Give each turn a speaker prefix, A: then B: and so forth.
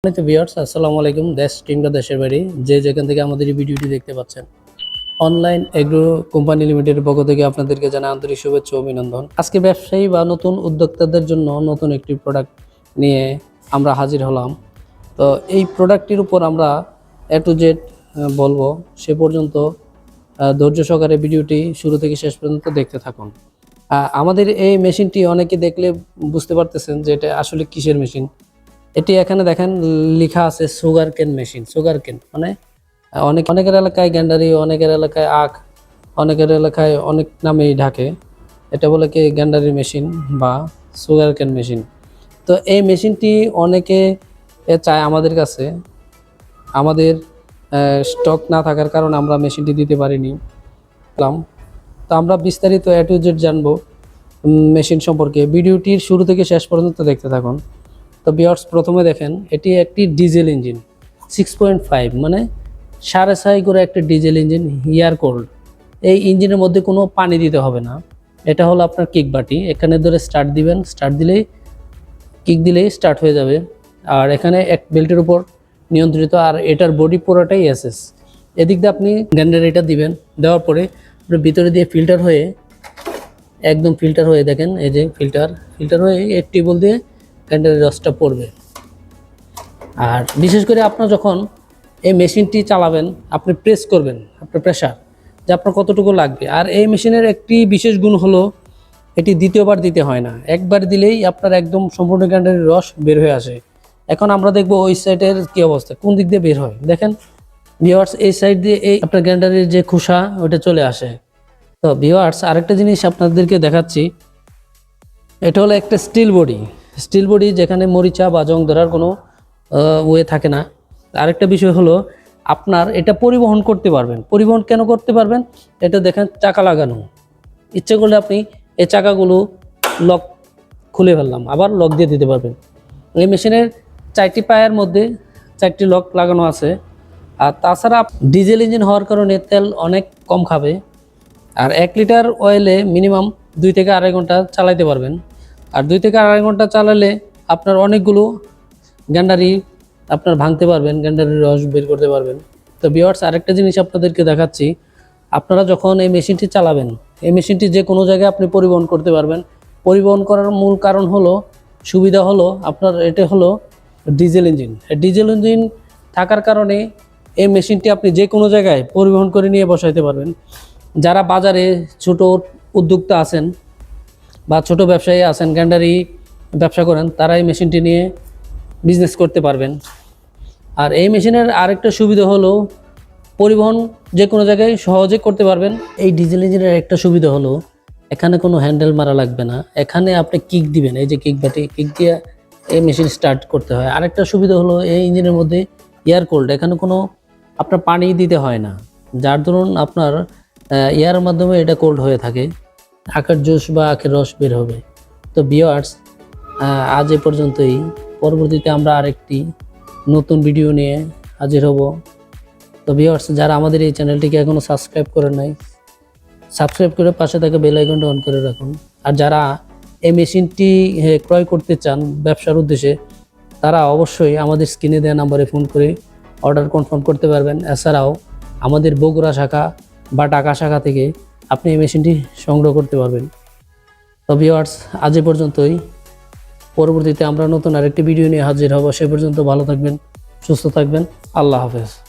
A: সম্মানিত ভিউয়ার্স আসসালামু আলাইকুম দেশ কিংবা দেশের বাড়ি যে যেখান থেকে আমাদের এই ভিডিওটি দেখতে পাচ্ছেন। অনলাইন এগ্রো কোম্পানি লিমিটেডের পক্ষ থেকে আপনাদেরকে জানাই আন্তরিক শুভেচ্ছা অভিনন্দন। আজকে ব্যবসায়ী বা নতুন উদ্যোক্তাদের জন্য নতুন একটি প্রোডাক্ট নিয়ে আমরা হাজির হলাম। তো এই প্রোডাক্টটির উপর আমরা এ টু জেড বলব, সে পর্যন্ত ধৈর্য সহকারে ভিডিওটি শুরু থেকে শেষ পর্যন্ত দেখতে থাকুন। আমাদের এই মেশিনটি অনেকে দেখলে বুঝতে পারতেছেন যে এটা আসলে কিসের মেশিন এটি এখানে দেখেন লেখা আছে সুগার কেন মেশিন সুগার কেন মানে অনেক, অনেকের এলাকায় গ্যান্ডারি, অনেকের এলাকায় আখ, অনেকের এলাকায় অনেক নামেই ঢাকে। এটা বলে কি গ্যান্ডারি মেশিন বা সুগার কেন মেশিন তো এই মেশিনটি অনেকে চায় আমাদের কাছে। আমাদের স্টক না থাকার কারণে আমরা মেশিনটি দিতে পারিনি। তো আমরা বিস্তারিত এ টু জেড জানব মেশিন সম্পর্কে। ভিডিওটির শুরু থেকে শেষ পর্যন্ত দেখতে থাকুন। তো বিয়ার্স প্রথমে দেখেন, এটি একটি diesel engine six point five মানে সাড়ে ছয় করে একটা ডিজেল ইঞ্জিন, ইয়ার কোল্ড। এই ইঞ্জিনের মধ্যে কোনো পানি দিতে হবে না। এটা হলো আপনার কিক বাটি। এখানে ধরে স্টার্ট দিবেন। স্টার্ট দিলেই, কিক দিলেই স্টার্ট হয়ে যাবে। আর এখানে এক বেল্টের উপর নিয়ন্ত্রিত, আর এটার বডি পুরোটাই এসএস এদিক দিয়ে আপনি গ্যান্ডারেটার দিবেন। দেওয়ার পরে ভিতরে দিয়ে ফিল্টার হয়ে, একদম ফিল্টার হয়ে দেখেন, এই যে ফিল্টার ফিল্টার হয়ে এক টিউবওয়েল দিয়ে গ্যান্ডারের রসটা পড়বে। আর বিশেষ করে আপনার যখন এই মেশিনটি চালাবেন, আপনি প্রেস করবেন, আপনার প্রেশার যে আপনার কতটুকু লাগবে। আর এই মেশিনের একটি বিশেষ গুণ হলো, এটি দ্বিতীয়বার দিতে হয় না। একবার দিলেই আপনার একদম সম্পূর্ণ গ্যান্ডারের রস বের হয়ে আসে। এখন আমরা দেখব ওই সাইডের কি অবস্থা, কোন দিক দিয়ে বের হয়। দেখেন ভিওয়ার্স এই সাইড দিয়ে এই আপনার গ্যান্ডারের যে খোসা ওটা চলে আসে। তো ভিওয়ার্স আরেকটা জিনিস আপনাদেরকে দেখাচ্ছি, এটা হলো একটা স্টিল বডি স্টিল বডি যেখানে মরিচা বা জং ধরার কোনো ওয়ে থাকে না। আরেকটা বিষয় হলো, আপনার এটা পরিবহন করতে পারবেন। পরিবহন কেন করতে পারবেন? এটা দেখেন চাকা লাগানো। ইচ্ছে করলে আপনি এই চাকাগুলো লক খুলে ফেললাম, আবার লক দিয়ে দিতে পারবেন। এই মেশিনের চারটি পায়ের মধ্যে চারটি লক লাগানো আছে। আর তাছাড়া ডিজেল ইঞ্জিন হওয়ার কারণে তেল অনেক কম খাবে। আর এক লিটার অয়েলে মিনিমাম দুই থেকে আড়াই ঘণ্টা চালাইতে পারবেন। আর দুই থেকে আড়াই ঘণ্টা চালালে আপনার অনেকগুলো গ্যান্ডারি আপনার ভাঙতে পারবেন, গ্যান্ডারির রস বের করতে পারবেন। তো বিয়ার্স আরেকটা জিনিস আপনাদেরকে দেখাচ্ছি। আপনারা যখন এই মেশিনটি চালাবেন, এই মেশিনটি যে কোনো জায়গায় আপনি পরিবহন করতে পারবেন। পরিবহন করার মূল কারণ হলো, সুবিধা হলো আপনার, এটা হলো ডিজেল ইঞ্জিন। ডিজেল ইঞ্জিন থাকার কারণে এই মেশিনটি আপনি যে কোনো জায়গায় পরিবহন করে নিয়ে বসাইতে পারবেন। যারা বাজারে ছোট উদ্যোক্তা আছেন বা ছোট ব্যবসায়ী আছেন, গ্যান্ডারি ব্যবসা করেন তারা এই মেশিনটি নিয়ে বিজনেস করতে পারবেন। আর এই মেশিনের আরেকটা সুবিধা হলো পরিবহন যে কোনো জায়গায় সহজে করতে পারবেন। এই ডিজেল ইঞ্জিনের একটা সুবিধা হলো এখানে কোনো হ্যান্ডেল মারা লাগবে না। এখানে আপনি কিক দিবেন, এই যে কিক বাটি, কিক দিয়ে এই মেশিন স্টার্ট করতে হয়। আরেকটা সুবিধা হলো এই ইঞ্জিনের মধ্যে এয়ার কোল্ড এখানে কোনো আপনার পানি দিতে হয় না। যার ধরুন আপনার এয়ারের মাধ্যমে এটা কোল্ড হয়ে থাকে। আখের জুস বা আখের রস বের হবে। তো বিয়ার্স আজ এ পর্যন্তই। পরবর্তীতে আমরা আরেকটি নতুন ভিডিও নিয়ে হাজির হব। তো ভিউয়ার্স যারা আমাদের এই চ্যানেলটিকে এখনও সাবস্ক্রাইব করে নাই সাবস্ক্রাইব করে পাশে থাকা বেল আইকনটা অন করে রাখুন। আর যারা এই মেশিনটি ক্রয় করতে চান ব্যবসার উদ্দেশ্যে, তারা অবশ্যই আমাদের স্ক্রিনে দেওয়া নাম্বারে ফোন করে অর্ডার কনফার্ম করতে পারবেন। এছাড়াও আমাদের বগুড়া শাখা বা ঢাকা শাখা থেকে আপনি এই মেশিনটি সংগ্রহ করতে পারবেন। তো ভিওয়ার্স আজ এ পর্যন্তই। পরবর্তীতে আমরা নতুন আরেকটি ভিডিও নিয়ে হাজির হব। সে পর্যন্ত ভালো থাকবেন, সুস্থ থাকবেন। আল্লাহ হাফেজ।